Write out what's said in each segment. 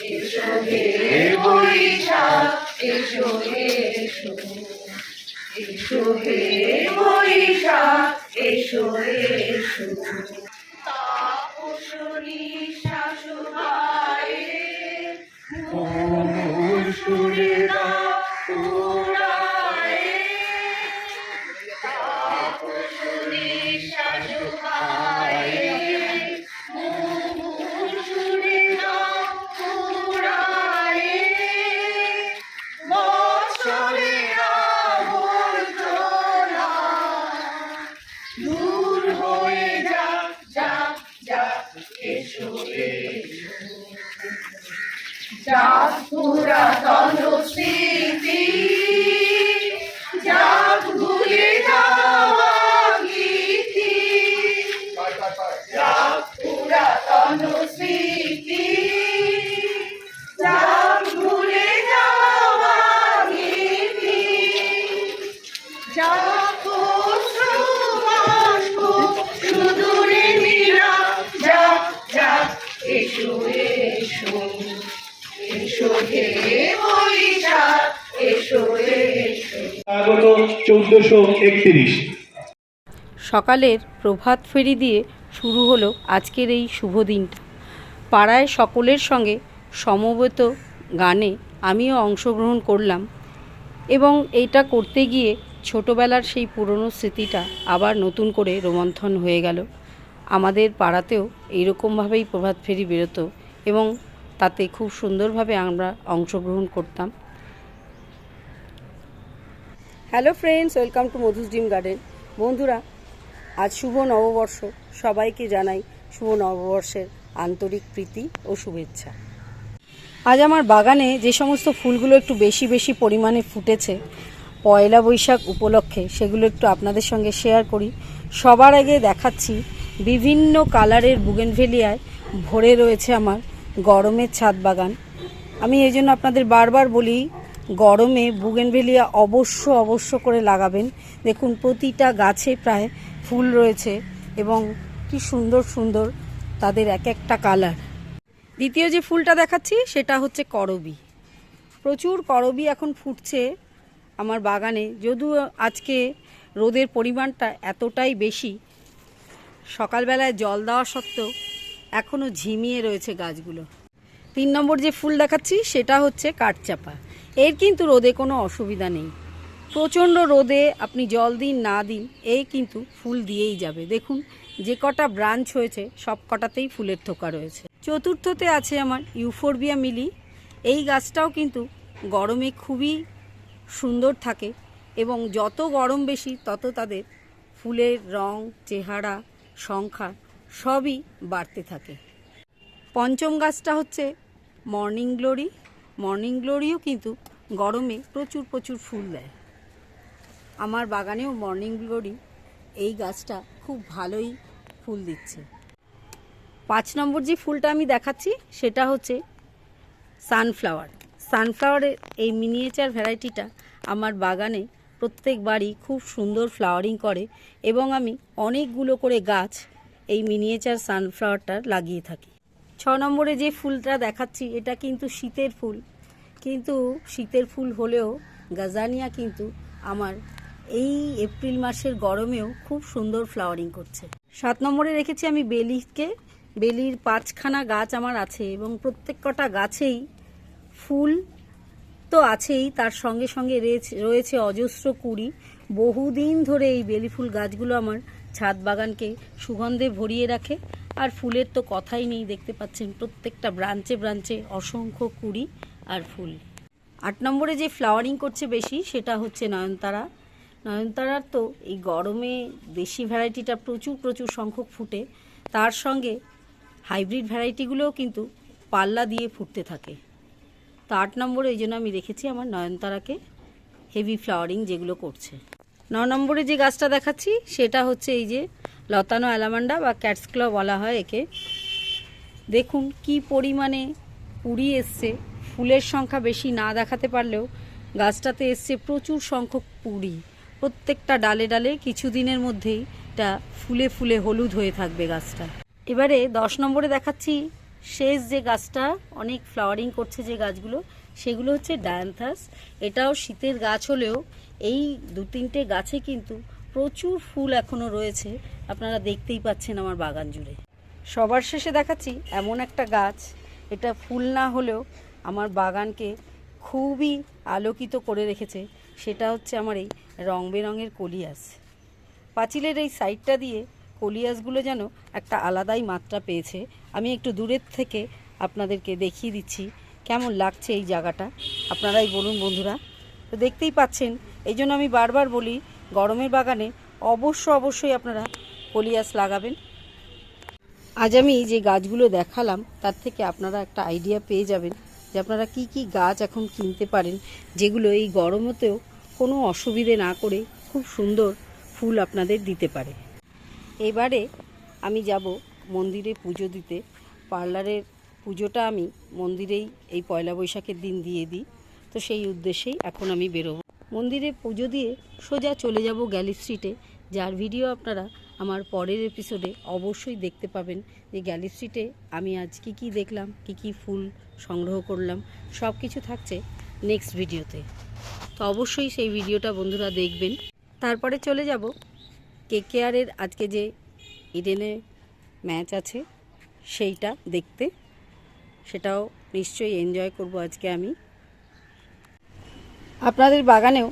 এসো হে বৈশাখ এসো এসো। এসো হে বৈশাখ এসো এসো। তাপসনী যা পুরাতন স্মৃতি আগত চৌদ্দশো একত্রিশ। সকালের প্রভাত ফেরি দিয়ে শুরু হলো আজকের এই শুভ দিনটা। পাড়ায় সকলের সঙ্গে সমবেত গানে আমিও অংশগ্রহণ করলাম এবং এইটা করতে গিয়ে ছোটোবেলার সেই পুরনো স্মৃতিটা আবার নতুন করে রোমন্থন হয়ে গেল। আমাদের পাড়াতেও এইরকমভাবেই প্রভাত ফেরি বেরোতো এবং তাতে খুব সুন্দরভাবে আমরা অংশগ্রহণ করতাম। Hello friends welcome to Madhu's dream garden বন্ধুরা, আজ শুভ নববর্ষ। সবাইকে জানাই শুভ নববর্ষের আন্তরিক প্রীতি ও শুভেচ্ছা। আজ আমার বাগানে যে সমস্ত ফুলগুলো একটু বেশি বেশি পরিমাণে ফুটেছে, পয়লা বৈশাখ উপলক্ষে সেগুলো একটু আপনাদের সঙ্গে শেয়ার করি। সবার আগে দেখাচ্ছি বিভিন্ন কালারের বুগেনভেলিয়ায় ভরে রয়েছে আমার গরমের ছাদ বাগান। আমি এই জন্য আপনাদের বারবার বলি, গরমে বুগেনভেলিয়া অবশ্য অবশ্য করে লাগাবেন। দেখুন, প্রতিটা গাছে প্রায় ফুল রয়েছে এবং কি সুন্দর সুন্দর তাদের এক একটা কালার। দ্বিতীয় যে ফুলটা দেখাচ্ছি, সেটা হচ্ছে করবি। প্রচুর করবি এখন ফুটছে আমার বাগানে। যদিও আজকে রোদের পরিমাণটা এতটাই বেশি, সকালবেলায় জল দেওয়া সত্ত্বেও এখনও ঝিমিয়ে রয়েছে গাছগুলো। তিন নম্বর যে ফুল দেখাচ্ছি, সেটা হচ্ছে কাঠচাপা। এর কিন্তু রোদে কোনো অসুবিধা নেই। প্রচণ্ড রোদে আপনি জল দিন, না দিন এই কিন্তু ফুল দিয়েই যাবে। দেখুন, যে কটা ব্রাঞ্চ হয়েছে, সব কটাতেই ফুলের থোকা রয়েছে। চতুর্থতে আছে আমার ইউফোরবিয়া মিলি। এই গাছটাও কিন্তু গরমে খুবই সুন্দর থাকে এবং যত গরম বেশি, তত তাদের ফুলের রং, চেহারা, সংখ্যা সবই বাড়তে থাকে। পঞ্চম গাছটা হচ্ছে মর্নিং গ্লোরি। মর্নিং গ্লোরিও কিন্তু গরমে প্রচুর প্রচুর ফুল দেয়। আমার বাগানেও মর্নিং গ্লোরি এই গাছটা খুব ভালোই ফুল দিচ্ছে। পাঁচ নম্বর যে ফুলটা আমি দেখাচ্ছি সেটা হচ্ছে সানফ্লাওয়ার। সানফ্লাওয়ারের এই মিনিয়েচার ভ্যারাইটিটা আমার বাগানে প্রত্যেক বাড়ি খুব সুন্দর ফ্লাওয়ারিং করে এবং আমি অনেকগুলো করে গাছ এই মিনিয়েচার সানফ্লাওয়ারটা লাগিয়ে থাকি। ছ নম্বরে যে ফুলটা দেখাচ্ছি, এটা কিন্তু শীতের ফুল। কিন্তু শীতের ফুল হলেও গাজানিয়া কিন্তু আমার এই এপ্রিল মাসের গরমেও খুব সুন্দর ফ্লাওয়ারিং করছে। সাত নম্বরে রেখেছি আমি বেলিকে। বেলির পাঁচখানা গাছ আমার আছে এবং প্রত্যেক কটা গাছেই ফুল তো আছেই, তার সঙ্গে সঙ্গে রয়েছে অজস্র কুড়ি। বহুদিন ধরে এই বেলি ফুল গাছগুলো আমার ছাদ বাগানকে সুগন্ধে ভরিয়ে রাখে। আর ফুলের তো কথাই নেই, দেখতে পাচ্ছেন প্রত্যেকটা ব্রাঞ্চে ব্রাঞ্চে অসংখ্য কুড়ি আর ফুল। আট নম্বরে যে ফ্লাওয়ারিং করছে বেশি, সেটা হচ্ছে নয়নতারা। নয়নতারার তো এই গরমে দেশি ভ্যারাইটিটা প্রচুর প্রচুর সংখ্যক ফুটে। তার সঙ্গে হাইব্রিড ভ্যারাইটিগুলোও কিন্তু পাল্লা দিয়ে ফুটতে থাকে। তো আট নম্বরে এই জন্য আমি রেখেছি আমার নয়নতারাকে হেভি ফ্লাওয়ারিং যেগুলো করছে। ন নম্বরে যে গাছটা দেখাচ্ছি, সেটা হচ্ছে এই যে লতানো অ্যালামান্ডা বা ক্যাটস ক্ল বলা হয় একে। দেখুন কি পরিমাণে কুড়ি এসছে। ফুলের সংখ্যা বেশি না দেখাতে পারলেও গাছটাতে এসছে প্রচুর সংখ্যক পুরি প্রত্যেকটা ডালে ডালে কিছুদিনের মধ্যেই এটা ফুলে ফুলে হলুদ হয়ে থাকবে গাছটা। এবারে দশ নম্বরে দেখাচ্ছি শেষ যে গাছটা, অনেক ফ্লাওয়ারিং করছে যে গাছগুলো সেগুলো হচ্ছে ডায়ান্থাস। এটাও শীতের গাছ হলেও এই দু তিনটে গাছে কিন্তু প্রচুর ফুল এখনও রয়েছে। আপনারা দেখতেই পাচ্ছেন আমার বাগান জুড়ে। সবার শেষে দেখাচ্ছি এমন একটা গাছ। এটা ফুল না হলেও আমার বাগানকে খুবই আলোকিত করে রেখেছে। সেটা হচ্ছে আমার এই রং বেরঙের কলিয়াস। পাঁচিলের এই সাইডটা দিয়ে কলিয়াসগুলো যেন একটা আলাদাই মাত্রা পেয়েছে। আমি একটু দূরের থেকে আপনাদেরকে দেখিয়ে দিচ্ছি। কেমন লাগছে এই জায়গাটা? আপনারাই বলুন বন্ধুরা। তো দেখতেই পাচ্ছেন, এই জন্য আমি বারবার বলি, গরমের বাগানে অবশ্য অবশ্যই আপনারা কলিয়াস লাগাবেন। আজ আমি যে গাছগুলো দেখালাম, তার থেকে আপনারা একটা আইডিয়া পেয়ে যাবেন যে আপনারা কি কি গাছ এখন কিনতে পারেন, যেগুলো এই গরমতেও কোনো অসুবিধে না করে খুব সুন্দর ফুল আপনাদের দিতে পারে। এবারে আমি যাব মন্দিরে পুজো দিতে, পার্লারের পুজোটা আমি মন্দিরেই এই পয়লা বৈশাখের দিন দিয়ে দিই। তো সেই উদ্দেশ্যেই এখন আমি বেরোবো। মন্দিরে পুজো দিয়ে সোজা চলে যাব গ্যালি স্ট্রিটে। যার ভিডিও আপনারা আমার পরের এপিসোডে অবশ্যই দেখতে পাবেন যে গ্যালি স্ট্রিটে আমি আজ কী কী দেখলাম, কী কী ফুল সংগ্রহ করলাম সব কিছু থাকছে নেক্সট ভিডিওতে। তো অবশ্যই সেই ভিডিওটা বন্ধুরা দেখবেন। তারপরে চলে যাব কে কেকেআরের আজকে যে ইডেনে ম্যাচ আছে, সেইটা দেখতে। সেটাও নিশ্চয়ই এনজয় করব আজকে আমি। আপনাদের বাগানেও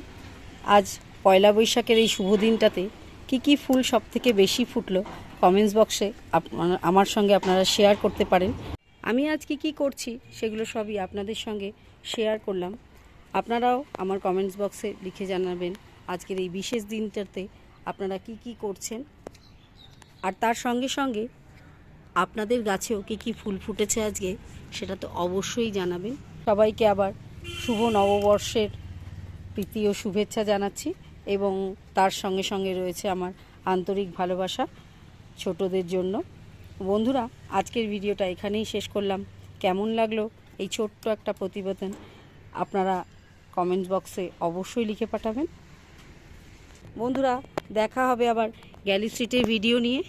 আজ পয়লা বৈশাখের এই শুভ দিনটাতে কী কী ফুল সব থেকে বেশি ফুটলো কমেন্টস বক্সে আমার সঙ্গে আপনারা শেয়ার করতে পারেন। আমি আজ কী কী করছি সেগুলো সবই আপনাদের সঙ্গে শেয়ার করলাম। আপনারাও আমার কমেন্টস বক্সে লিখে জানাবেন আজকের এই বিশেষ দিনটাতে আপনারা কি কি করছেন। আর তার সঙ্গে সঙ্গে আপনাদের গাছেও কী কী ফুল ফুটেছে আজকে, সেটা তো অবশ্যই জানাবেন। সবাইকে আবার শুভ নববর্ষের প্রীতি ও শুভেচ্ছা জানাচ্ছি এবং তার সঙ্গে সঙ্গে রয়েছে আমার আন্তরিক ভালোবাসা ছোটদের জন্য। বন্ধুরা, আজকের ভিডিওটা এখানেই শেষ করলাম। কেমন লাগল এই ছোট্ট একটা প্রতিবেদন আপনারা কমেন্টস বক্সে অবশ্যই লিখে পাঠাবেন। বন্ধুরা, দেখা হবে আবার গ্যালি স্ট্রিটের ভিডিও নিয়ে।